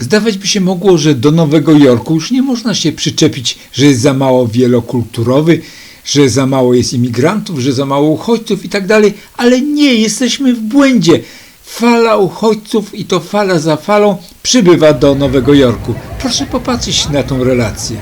Zdawać by się mogło, że do Nowego Jorku już nie można się przyczepić, że jest za mało wielokulturowy, że za mało jest imigrantów, że za mało uchodźców itd., tak ale nie, jesteśmy w błędzie. Fala uchodźców i to fala za falą przybywa do Nowego Jorku. Proszę popatrzeć na tą relację.